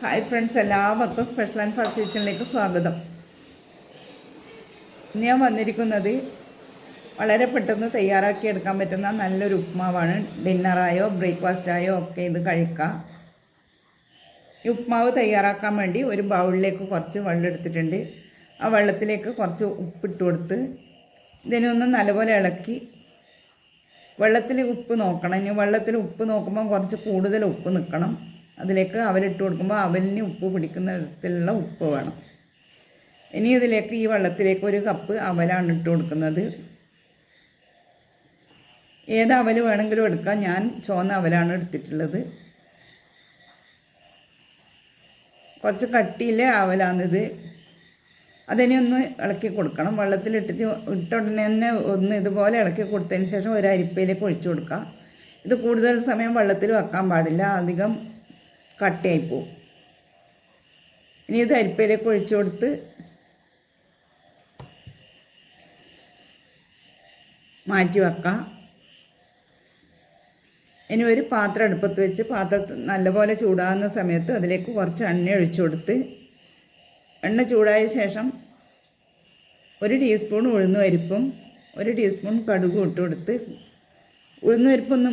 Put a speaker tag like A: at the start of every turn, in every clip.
A: Hi friends എല്ലാവർക്കും special and fast കിച്ചണിലേക്ക് സ്വാഗതം. ഞാൻ വന്നിരിക്കുന്നത് വളരെ പെട്ടെന്ന് തയ്യാറാക്കി എടുക്കാൻ പറ്റുന്ന നല്ലൊരു ഉപ്മാവാണ്. ഡിന്നറായോ ബ്രേക്ക്ഫാസ്റ്റായോ ഒക്കെ ഇത് കഴിക്കാം. ഈ ഉപ്മാവ് തയ്യാറാക്കാൻ വേണ്ടി ഒരു ബൗളിലേക്ക് കുറച്ച് വെള്ളം എടുത്തിട്ടുണ്ട് ആ വെള്ളത്തിലേക്ക് കുറച്ച് ഉപ്പിട്ട് കൊടുത്ത് ഇതിനൊന്ന് നല്ലപോലെ ഇളക്കി വെള്ളത്തിൽ ഉപ്പ് നോക്കണം. ഇനി വെള്ളത്തിൽ ഉപ്പ് നോക്കുമ്പോൾ കുറച്ച് കൂടുതൽ ഉപ്പ് നിൽക്കണം അതിലേക്ക് അവലിട്ട് കൊടുക്കുമ്പോൾ അവലിന് ഉപ്പ് പിടിക്കുന്ന വിധത്തിലുള്ള ഉപ്പ് വേണം. ഇനി ഇതിലേക്ക് ഈ വെള്ളത്തിലേക്ക് ഒരു കപ്പ് അവലാണ് ഇട്ട് കൊടുക്കുന്നത്. ഏത് അവൽ വേണമെങ്കിലും എടുക്കാം. ഞാൻ ചുവന്ന അവലാണ് എടുത്തിട്ടുള്ളത്. കുറച്ച് കട്ടിയിലെ അവലാണിത്. അതിനെ ഒന്ന് ഇളക്കി കൊടുക്കണം. വെള്ളത്തിലിട്ടിട്ട് ഇട്ട ഉടനെ തന്നെ ഒന്ന് ഇതുപോലെ ഇളക്കി കൊടുത്തതിന് ശേഷം ഒരു അരിപ്പയിലേക്ക് ഒഴിച്ചു കൊടുക്കുക ഇത് കൂടുതൽ സമയം വെള്ളത്തിൽ വെക്കാൻ പാടില്ല. അധികം കട്ടയായി പോവും ഇനി ഇത് അരിപ്പയിലേക്ക് ഒഴിച്ചു കൊടുത്ത് മാറ്റി വെക്കാം. ഇനി ഒരു പാത്രം അടുപ്പത്ത് വെച്ച് പാത്രം നല്ലപോലെ ചൂടാകുന്ന സമയത്ത് അതിലേക്ക് കുറച്ച് എണ്ണ ഒഴിച്ചു കൊടുത്ത് എണ്ണ ചൂടായ ശേഷം ഒരു ടീസ്പൂൺ ഉഴുന്ന് അരിപ്പും ഒരു ടീസ്പൂൺ കടുകും ഇട്ട് കൊടുത്ത് ഉഴുന്ന് പരിപ്പൊന്ന്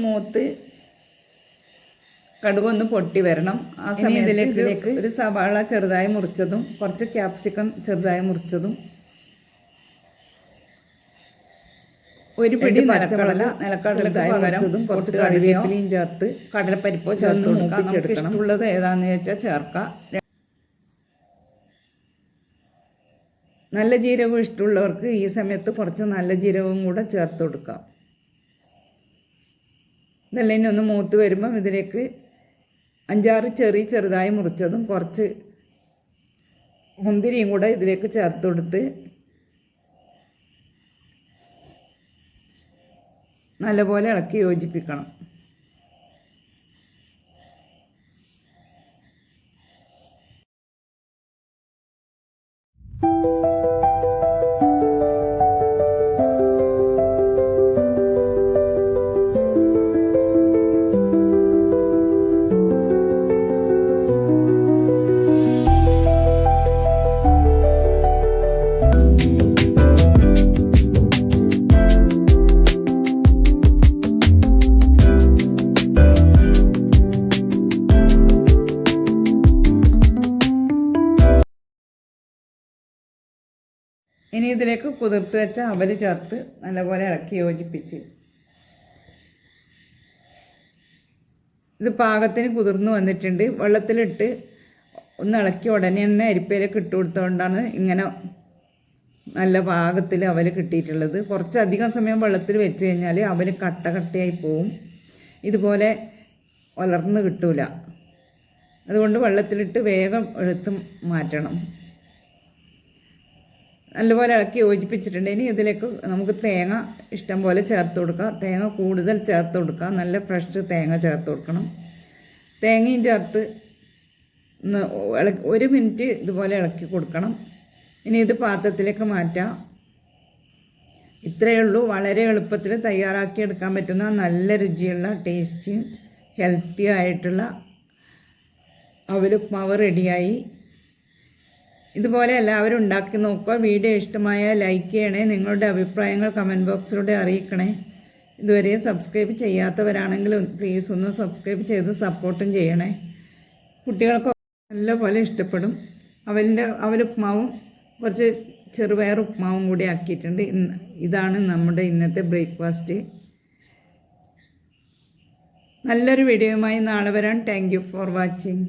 A: മൂത്ത് കടുകൊന്ന് പൊട്ടി വരണം. ആ സമയത്തിലേക്ക് ഒരു സവാള ചെറുതായി മുറിച്ചതും കുറച്ച് ക്യാപ്സിക്കം ചെറുതായി മുറിച്ചതും ഒരു പിടി പച്ചമുളക നിലക്കടലക്കായി മുറിച്ചതും കുറച്ച് കറിവേപ്പിലയും ചേർത്ത് കടലപ്പരിപ്പോ ചേർത്ത് കൊടുക്കാം. ഏതാന്ന് ഏതാണെന്ന് വെച്ചാൽ ചേർക്കാം. നല്ല ജീരകം ഇഷ്ടമുള്ളവർക്ക് ഈ സമയത്ത് കുറച്ച് നല്ല ജീരകവും കൂടെ ചേർത്ത് കൊടുക്കാം. ഇതെല്ലാം ഇനി ഒന്ന് മൂത്ത് വരുമ്പം ഇതിലേക്ക് അഞ്ചാറ് ചെറിയ ചെറുതായി മുറിച്ചതും കുറച്ച് മുന്തിരിയും കൂടെ ഇതിലേക്ക് ചേർത്ത് കൊടുത്ത് നല്ലപോലെ ഇളക്കി യോജിപ്പിക്കണം. ഇനി ഇതിലേക്ക് കുതിർത്ത് വെച്ച അവൽ ചേർത്ത് നല്ലപോലെ ഇളക്കി യോജിപ്പിച്ച്. ഇത് പാകത്തിന് കുതിർന്നു വന്നിട്ടുണ്ട്. വെള്ളത്തിലിട്ട് ഒന്ന് ഇളക്കി ഉടനെ തന്നെ അരിപ്പയിലേക്ക് ഇട്ട് കൊടുത്തുകൊണ്ടാണ് ഇങ്ങനെ നല്ല പാകത്തിൽ അവൽ കിട്ടിയിട്ടുള്ളത്. കുറച്ചധികം സമയം വെള്ളത്തിൽ വെച്ച് കഴിഞ്ഞാൽ അവൽ കട്ട കട്ടയായി പോവും. ഇതുപോലെ വളർന്ന് കിട്ടൂല. അതുകൊണ്ട് വെള്ളത്തിലിട്ട് വേഗം എടുത്ത് മാറ്റണം. നല്ലപോലെ ഇളക്കി യോജിപ്പിച്ചിട്ടുണ്ട്. ഇനി ഇതിലേക്ക് നമുക്ക് തേങ്ങ ഇഷ്ടം പോലെ ചേർത്ത് കൊടുക്കാം. തേങ്ങ കൂടുതൽ ചേർത്ത് കൊടുക്കാം. നല്ല ഫ്രഷ് തേങ്ങ ചേർത്ത് കൊടുക്കണം. തേങ്ങയും ചേർത്ത് ഒരു മിനിറ്റ് ഇതുപോലെ ഇളക്കി കൊടുക്കണം. ഇനി ഇത് പാത്രത്തിലേക്ക് മാറ്റാം. ഇത്രയേ ഉള്ളൂ. വളരെ എളുപ്പത്തിൽ തയ്യാറാക്കി എടുക്കാൻ പറ്റുന്ന നല്ല രുചിയുള്ള ടേസ്റ്റി ഹെൽത്തി ആയിട്ടുള്ള അവലുപ്മാവ് റെഡിയായി. ഇതുപോലെ എല്ലാവരും ഉണ്ടാക്കി നോക്കുക. വീഡിയോ ഇഷ്ടമായ ലൈക്ക് ചെയ്യണേ. നിങ്ങളുടെ അഭിപ്രായങ്ങൾ കമന്റ് ബോക്സിലൂടെ അറിയിക്കണേ. ഇതുവരെ സബ്സ്ക്രൈബ് ചെയ്യാത്തവരാണെങ്കിൽ പ്ലീസ് ഒന്ന് സബ്സ്ക്രൈബ് ചെയ്ത് സപ്പോർട്ടും ചെയ്യണേ. കുട്ടികൾക്ക് നല്ലപോലെ ഇഷ്ടപ്പെടും. അവലിന്റെ അവലുപ്മാവും കുറച്ച് ചെറുപയർ ഉപ്മാവും കൂടി ആക്കിയിട്ടുണ്ട്. ഇതാണ് നമ്മുടെ ഇന്നത്തെ ബ്രേക്ക്ഫാസ്റ്റ്. നല്ലൊരു വീഡിയോയുമായി നാളെ വരാൻ താങ്ക് യു ഫോർ വാച്ചിങ്